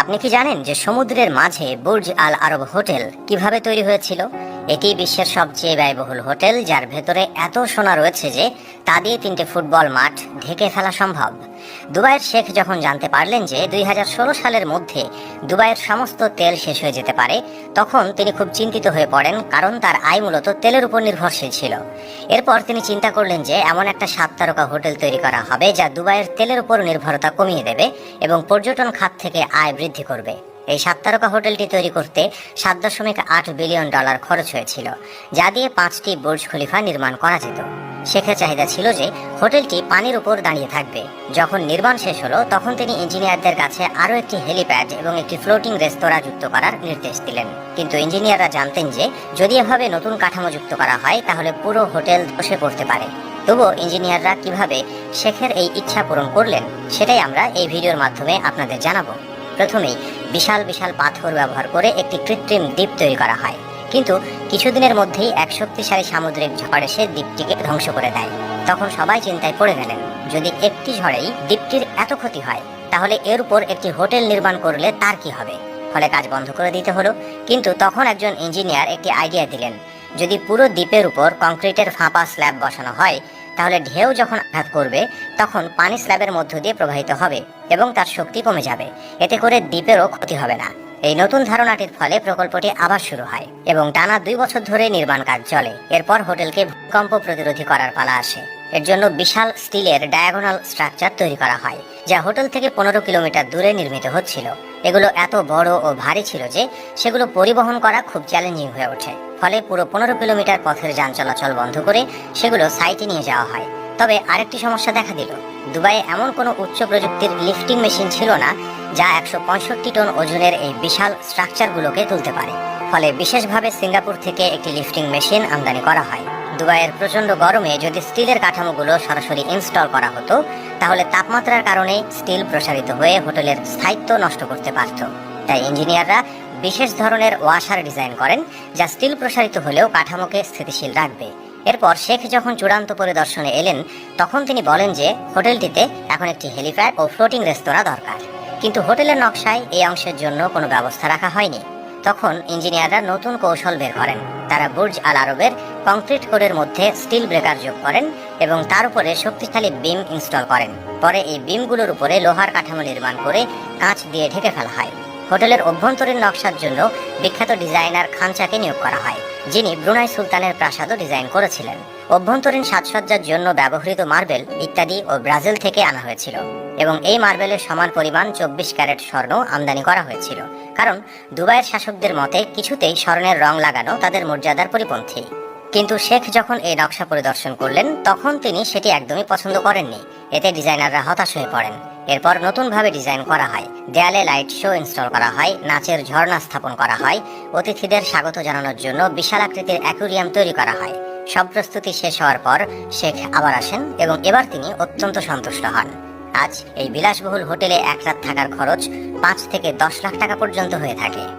আপনি কি জানেন যে সমুদ্রের মাঝে বুর্জ আল আরব হোটেল কীভাবে তৈরি হয়েছিল? এটি বিশ্বের সবচেয়ে ব্যয়বহুল হোটেল, যার ভেতরে এত সোনা রয়েছে যে তা দিয়ে তিনটে ফুটবল মাঠ ঢেকে ফেলা সম্ভব। দুবাইয়ের শেখ যখন জানতে পারলেন যে দুই হাজার ষোলো সালের মধ্যে দুবাইয়ের সমস্ত তেল শেষ হয়ে যেতে পারে, তখন তিনি খুব চিন্তিত হয়ে পড়েন, কারণ তার আয় মূলত তেলের উপর নির্ভরশীল ছিল। এরপর তিনি চিন্তা করলেন যে এমন একটা সাত তারকা হোটেল তৈরি করা হবে যা দুবাইয়ের তেলের উপর নির্ভরতা কমিয়ে দেবে এবং পর্যটন খাত থেকে আয় বৃদ্ধি করবে। এই সাত তারকা হোটেলটি তৈরি করতে সাত দশমিক আট বিলিয়ন ডলার খরচ হয়েছিল, যা দিয়ে পাঁচটি বুর্জ খলিফা নির্মাণ করা যেত। শেখের চাহিদা ছিল যে হোটেলটি পানির উপর দাঁড়িয়ে থাকবে। যখন নির্মাণ শেষ হলো, তখন তিনি ইঞ্জিনিয়ারদের কাছে আরও একটি হেলিপ্যাড এবং একটি ফ্লোটিং রেস্তোরাঁ যুক্ত করার নির্দেশ দিলেন। কিন্তু ইঞ্জিনিয়াররা জানতেন যে, যদি এভাবে নতুন কাঠামো যুক্ত করা হয়, তাহলে পুরো হোটেল ধসে পড়তে পারে। তবুও ইঞ্জিনিয়াররা কীভাবে শেখের এই ইচ্ছা পূরণ করলেন, সেটাই আমরা এই ভিডিওর মাধ্যমে আপনাদের জানাব। প্রথমেই বিশাল বিশাল পাথর ব্যবহার করে একটি কৃত্রিম দ্বীপ তৈরি করা হয়। কিন্তু কিছুদিনের মধ্যেই এক শক্তিশালী সামুদ্রিক ঝড় এসে দ্বীপটিকে ধ্বংস করে দেয়। তখন সবাই চিন্তায় পড়ে গেলেন, যদি একটি ঝড়েই দ্বীপটির এত ক্ষতি হয়, তাহলে এর উপর একটি হোটেল নির্মাণ করলে তার কি হবে? ফলে কাজ বন্ধ করে দিতে হলো। কিন্তু তখন একজন ইঞ্জিনিয়ার একটি আইডিয়া দিলেন, যদি পুরো দ্বীপের উপর কংক্রিটের ফাঁপা স্ল্যাব বসানো হয় তাহলে ঢেউ যখন আঘাত করবে, তখন পানি স্ল্যাবের মধ্য দিয়ে প্রবাহিত হবে এবং তার শক্তি কমে যাবে। এতে করে দ্বীপেরও ক্ষতি হবে না। এই নতুন ধারণাটির ফলে প্রকল্পটি আবার শুরু হয় এবং টানা দুই বছর ধরে নির্মাণ কাজ চলে। এরপর হোটেলকে ভূকম্প প্রতিরোধী করার পালা আসে। এর জন্য বিশাল স্টিলের ডায়াগোনাল স্ট্রাকচার তৈরি করা হয়, যা হোটেল থেকে পনেরো কিলোমিটার দূরে নির্মিত হচ্ছিল। এগুলো এত বড় ও ভারী ছিল যে, সেগুলো পরিবহন করা খুব চ্যালেঞ্জিং হয়ে ওঠে। ফলে পুরো পনেরো কিলোমিটার পথের যান চলাচল বন্ধ করে সেগুলো সাইটে নিয়ে যাওয়া হয়। তবে আরেকটি সমস্যা দেখা দিল। দুবাইয়ে এমন কোনো উচ্চ প্রযুক্তির লিফটিং মেশিন ছিল না, যা একশো পঁয়ষট্টি টন ওজনের এই বিশাল স্ট্রাকচারগুলোকে তুলতে পারে। ফলে বিশেষভাবে সিঙ্গাপুর থেকে একটি লিফটিং মেশিন আমদানি করা হয়। দুবাইয়ের প্রচণ্ড গরমে যদি স্টিলের কাঠামোগুলো সরাসরি ইনস্টল করা হতো, তাহলে তাপমাত্রার কারণে স্টিল প্রসারিত হয়ে হোটেলের স্থায়িত্ব নষ্ট করতে পারত। তাই ইঞ্জিনিয়াররা বিশেষ ধরনের ওয়াশার ডিজাইন করেন, যা স্টিল প্রসারিত হলেও কাঠামোকে স্থিতিশীল রাখবে। এরপর শেখ যখন চূড়ান্ত পরিদর্শনে এলেন, তখন তিনি বলেন যে হোটেলটিতে এখন একটি হেলিপ্যাড ও ফ্লোটিং রেস্তোরাঁ দরকার। কিন্তু হোটেলের নকশায় এই অংশের জন্য কোনো ব্যবস্থা রাখা হয়নি। তখন ইঞ্জিনিয়াররা নতুন কৌশল বের করেন। তারা বুর্জ আল আরবের কংক্রিট কোরের মধ্যে স্টিল ব্রেকার যোগ করেন এবং তার উপরে শক্তিশালী বিম ইনস্টল করেন। পরে এই বিমগুলোর উপরে লোহার কাঠামো নির্মাণ করে কাঁচ দিয়ে ঢেকে ফেলা হয়। হোটেলের অভ্যন্তরীণ নকশার জন্য বিখ্যাত ডিজাইনার খানচাকে নিয়োগ করা হয়, যিনি ব্রুনাই সুলতানের প্রাসাদও ডিজাইন করেছিলেন। অভ্যন্তরীণ সাজসজ্জার জন্য ব্যবহৃত মার্বেল ইত্যাদি ও ব্রাজিল থেকে আনা হয়েছিল এবং এই মার্বেলের সমান পরিমাণ চব্বিশ ক্যারেট স্বর্ণ আমদানি করা হয়েছিল। কারণ দুবাইয়ের শাসকদের মতে, কিছুতেই স্বর্ণের রং লাগানো তাদের মর্যাদার পরিপন্থী। কিন্তু শেখ যখন এই নকশা পরিদর্শন করলেন, তখন তিনি সেটি একদমই পছন্দ করেননি। এতে ডিজাইনাররা হতাশ হয়ে পড়েন। এরপর নতুনভাবে ডিজাইন করা হয়। দেয়ালে লাইট শো ইনস্টল করা হয়, নাচের ঝর্ণা স্থাপন করা হয়, অতিথিদের স্বাগত জানানোর জন্য বিশাল আকৃতির অ্যাকুরিয়াম তৈরি করা হয়। সব প্রস্তুতি শেষ হওয়ার পর শেখ আবার আসেন এবং এবার তিনি অত্যন্ত সন্তুষ্ট হন। আজ এই বিলাসবহুল হোটেলে এক রাত থাকার খরচ পাঁচ থেকে দশ লাখ টাকা পর্যন্ত হয়ে থাকে।